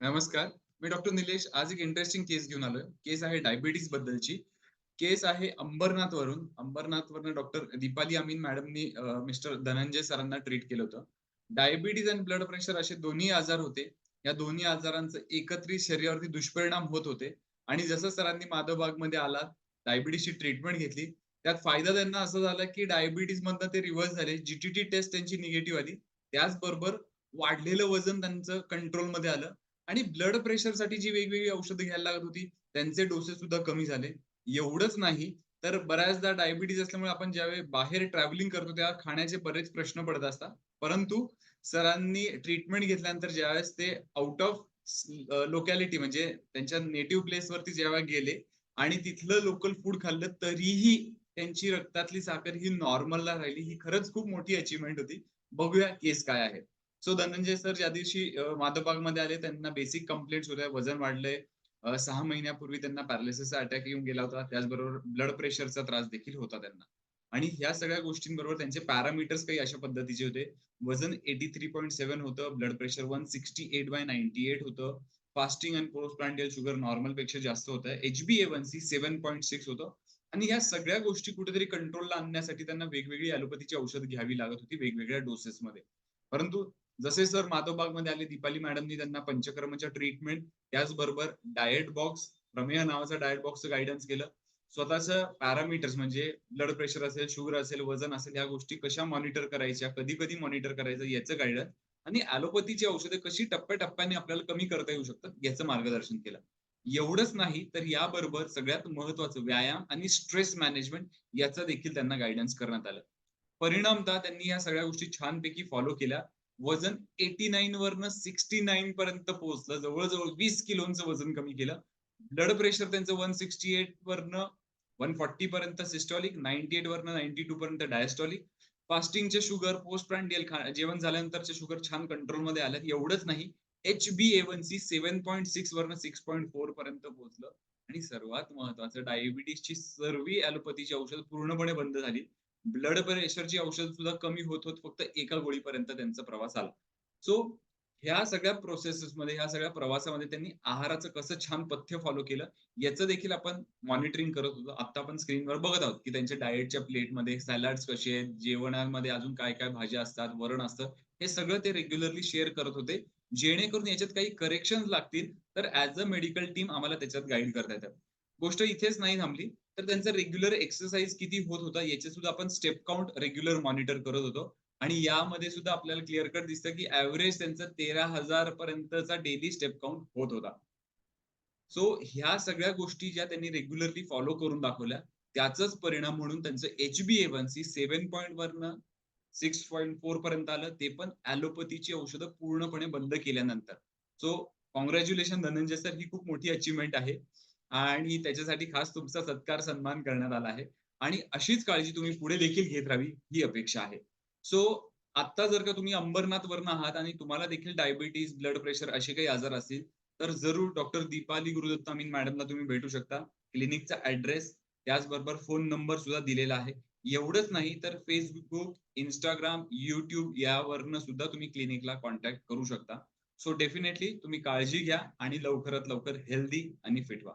नमस्कार. मी डॉक्टर निलेश आज एक इंटरेस्टिंग केस घेऊन आलोय. केस आहे डायबिटीज बद्दलची. केस आहे अंबरनाथ वरून. अंबरनाथ वरून डॉक्टर दीपाली अमीन मॅडमनी मिस्टर धनंजय सरांना ट्रीट केलं होतं. डायबिटीज आणि ब्लड प्रेशर असे दोन्ही आजार होते. या दोन्ही आजारांचं एकत्रित शरीरावरती दुष्परिणाम होत होते. आणि जसं सरांनी माधवबागमध्ये आला डायबिटीजची ट्रीटमेंट घेतली त्यात फायदा त्यांना असं झाला की डायबिटीज मधनं ते रिव्हर्स झाले. जीटीटी टेस्ट त्यांची निगेटिव्ह आली. त्याचबरोबर वाढलेलं वजन त्यांचं कंट्रोलमध्ये आलं. आणि ब्लड प्रेशरसाठी जी वेगवेगळी औषधं घ्यायला लागत होती त्यांचे डोसेस सुद्धा कमी झाले. एवढंच नाही तर बऱ्याचदा डायबिटीज असल्यामुळे आपण ज्यावेळी बाहेर ट्रॅव्हलिंग करतो तेव्हा खाण्याचे बरेच प्रश्न पडत असतात. परंतु सरांनी ट्रीटमेंट घेतल्यानंतर ज्यावेळेस ते आउट ऑफ लोकॅलिटी म्हणजे त्यांच्या नेटिव्ह प्लेस वरती जेव्हा गेले आणि तिथलं लोकल फूड खाल्लं तरीही त्यांची रक्तातली साखर ही नॉर्मलला राहिली. ही खरंच खूप मोठी अचिव्हमेंट होती. बघूया केस काय आहे. सो धनंजय सर ज्या दिवशी माधवबागमध्ये आले त्यांना बेसिक कंप्लेंट्स होत्या वजन वाढलंय. सहा महिन्यापूर्वी त्यांना पॅरालिसिसचा अटॅक येऊन गेला होता. त्याचबरोबर ब्लड प्रेशरचा त्रास देखील होता त्यांना. आणि ह्या सगळ्या गोष्टींबरोबर त्यांचे पॅरामीटर्स काही अशा पद्धतीचे होते. वजन एटी थ्री पॉईंट सेव्हन होतं. Blood pressure one sixty eight by ninety eight होतं. Fasting and post prandial sugar नॉर्मलपेक्षा जास्त होतं. HBA one C seven point six होतं. आणि ह्या सगळ्या गोष्टी कुठेतरी कंट्रोलला आणण्यासाठी त्यांना वेगवेगळी ॲलोपॅथीची औषध घ्यावी लागत होती वेगवेगळ्या डोसेसमध्ये परंतु जसे सर माधोबागमध्ये आले दीपाली मॅडमनी त्यांना पंचकर्मच्या ट्रीटमेंट त्याचबरोबर डाएट बॉक्स प्रमेय नावाचा डाएट बॉक्सचं गायडन्स केलं. स्वतःच पॅरामीटर्स म्हणजे ब्लड प्रेशर असेल शुगर असेल वजन असेल ह्या गोष्टी कशा मॉनिटर करायच्या कधी कधी मॉनिटर करायचं याचं गायडन्स आणि ॲलोपॅथीची औषधं कशी टप्प्याटप्प्याने आपल्याला कमी करता येऊ शकतात याचं मार्गदर्शन केलं. एवढंच नाही तर याबरोबर सगळ्यात महत्वाचं व्यायाम आणि स्ट्रेस मॅनेजमेंट याचा देखील त्यांना गायडन्स करण्यात आलं. परिणामतः त्यांनी या सगळ्या गोष्टी छानपैकी फॉलो केल्या. वजन एटी नाईन वरनं सिक्स्टी नाईन पर्यंत पोहोचलं. जवळजवळ वीस किलोचं वजन कमी केलं. ब्लड प्रेशर त्यांचं वन सिक्स्टी एट वरनं वन फॉर्टी पर्यंत सिस्टॉलिक नाईन्टी एट वरनं नाईन्टी टू पर्यंत डायस्टॉलिक फास्टिंगचे शुगर पोस्ट प्रँडियल जेवण झाल्यानंतरचे शुगर छान कंट्रोलमध्ये आले. एवढंच नाही. H B A one one C seven point six वरनं सिक्स पॉईंट फोर पर्यंत पोहोचलं. आणि सर्वात महत्वाचं डायबिटीसची सर्व ॲलोपॅथीची औषध पूर्णपणे बंद झाली. ब्लड प्रेशरची औषध सुद्धा कमी होत होत फक्त एका गोळीपर्यंत त्यांचा प्रवास आला. सो ह्या सगळ्या प्रोसेसेस मध्ये ह्या सगळ्या प्रवासामध्ये त्यांनी आहाराचं कसं छान पथ्य फॉलो केलं याचं देखील आपण मॉनिटरिंग करत होतो. आता आपण स्क्रीनवर बघत आहोत की त्यांच्या डाएटच्या प्लेटमध्ये सॅलड्स कसे आहेत जेवणामध्ये अजून काय काय भाज्या असतात वरण असतं हे सगळं ते रेग्युलरली शेअर करत होते. जेणेकरून याच्यात काही करेक्शन लागतील तर ऍज अ मेडिकल टीम आम्हाला त्याच्यात गाईड करता येतात गोष्ट इथेच नाही थांबली. तर त्यांचा रेग्युलर एक्सरसाइज किती होत होता याचे सुद्धा आपण स्टेप काउंट रेग्युलर मॉनिटर करत होतो. आणि यामध्ये सुद्धा आपल्याला क्लिअर कट दिसतं की ऍव्हरेज त्यांचा तेरा हजार पर्यंतचा डेली स्टेप काउंट होत होता. सो ह्या सगळ्या गोष्टी ज्या त्यांनी रेग्युलरली फॉलो करून दाखवल्या त्याचाच परिणाम म्हणून त्यांचं H B A one C seven point वरनं सिक्स पॉईंट फोर पर्यंत आलं ते पण ऍलोपॅथीची औषधं पूर्णपणे बंद केल्यानंतर. सो कॉंग्रॅच्युलेशन धनंजय सर ही खूप मोठी अचिव्हमेंट आहे. आणि त्याच्यासाठी खास तुमचा सत्कार सन्मान करण्यात आला आहे. आणि अशीच काळजी तुम्ही पुढे देखील घेत राहावी ही अपेक्षा आहे. सो आता जर का तुम्ही अंबरनाथ वरनं आहात आणि तुम्हाला देखील डायबिटीज ब्लड प्रेशर असे काही आजार असतील तर जरूर डॉक्टर दीपाली गुरुदत्त अमीन मॅडमला तुम्ही भेटू शकता. क्लिनिकचा ऍड्रेस त्याचबरोबर फोन नंबर सुद्धा दिलेला आहे. एवढंच नाही तर फेसबुक इंस्टाग्राम युट्यूब यावरनं सुद्धा तुम्ही क्लिनिकला कॉन्टॅक्ट करू शकता. सो डेफिनेटली तुम्ही काळजी घ्या आणि लवकरात लवकर हेल्दी आणि फिट व्हा.